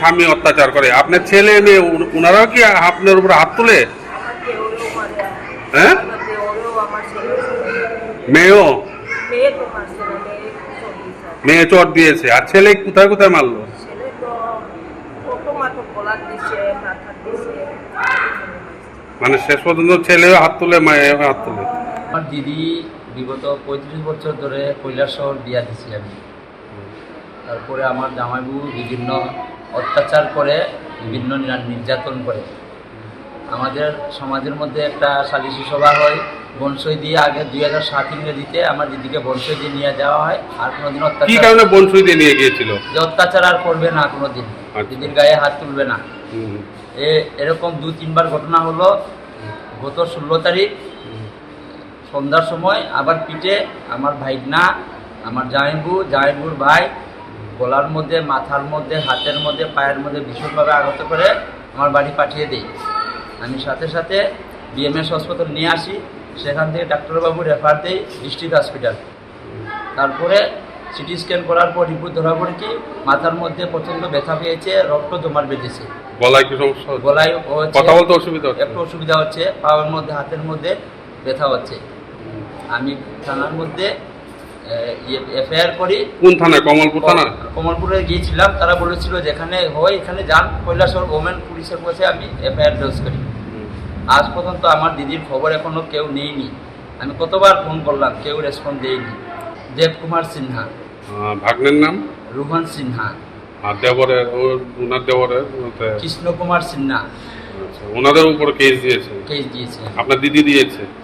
স্বামী অত্যাচার করে। আপনার ছেলে মেয়ে কি আপনার উপর হাত তুলে? হ্যাঁ? মেয়েও? মেয়ে চট দিয়েছে। আর ছেলে কোথায় কোথায় মারলো? মানে শেষ পর্যন্ত ছেলেও হাত তুলে, মায়েও হাত তুলে। আমার দিদি বিগত পঁয়ত্রিশ বছর ধরে কৈলাসহর বিয়া দিছি আমি তারপরে আমার জামাইবু বিভিন্ন অত্যাচার করে বিভিন্ন নির্যাতন করে। আমাদের সমাজের মধ্যে একটা সালিশি সভা হয়। বনসই দিয়ে আগে দুই হাজার সাত ইংরেজিতে আমার দিদিকে বনসই দিয়ে নিয়ে যাওয়া হয়। আর কোনোদিন অত্যাচার কারণে বনসুই দিয়ে নিয়ে গিয়েছিল? যে অত্যাচার আর করবে না কোনোদিন। আচ্ছা। দিদির গায়ে হাত তুলবে না। এ এরকম দু তিনবার ঘটনা হলো। গত ষোলো তারিখ সন্ধ্যার সময় আবার পিঠে আমার ভাইগনা আমার জামাইবু জামাইবুর ভাই গলার মধ্যে মাথার মধ্যে হাতের মধ্যে পায়ের মধ্যে ভীষণভাবে আঘাত করে আমার বাড়ি পাঠিয়ে দিই। আমি সাথে সাথে বিএমএস হাসপাতাল নিয়ে আসি। সেখান থেকে ডাক্তারবাবু রেফার দেই ডিস্ট্রিক্ট হসপিটাল তারপরে সিটি স্ক্যান করার পর রিপোর্ট ধরা পড়ে কি মাথার মধ্যে প্রচণ্ড ব্যথা পেয়েছে রক্ত জমাট বেঁধেছে। গলায় কি সমস্যা গলায় হচ্ছে- কথা বলতে অসুবিধা হচ্ছে। একটু অসুবিধা হচ্ছে পাওয়ার মধ্যে হাতের মধ্যে ব্যথা হচ্ছে। আমি থানার মধ্যে এফআইআর করি। কোন থানায়? কমলপুর থানা কমলপুরে গিয়েছিলাম তারা বলেছিল যেখানে হয় এখানে যান। কৈলাসহর ওমেন পুলিশের কাছে আমি এফআইআর দোজ করি। আজ পর্যন্ত আমার দিদির খবর এখনও কেউ নেয়নি। আমি কতবার ফোন করলাম কেউ রেসপন্স দেয়নি। দেবকুমার সিনহা। আহ, ভাগ্নের নাম? রুহন সিনহা। আর দেবরের ওনার দেবরের কৃষ্ণ কুমার সিনহা। আচ্ছা, ওনাদের উপর কেস দিয়েছে? কেস দিয়েছে। আপনার দিদি দিয়েছে?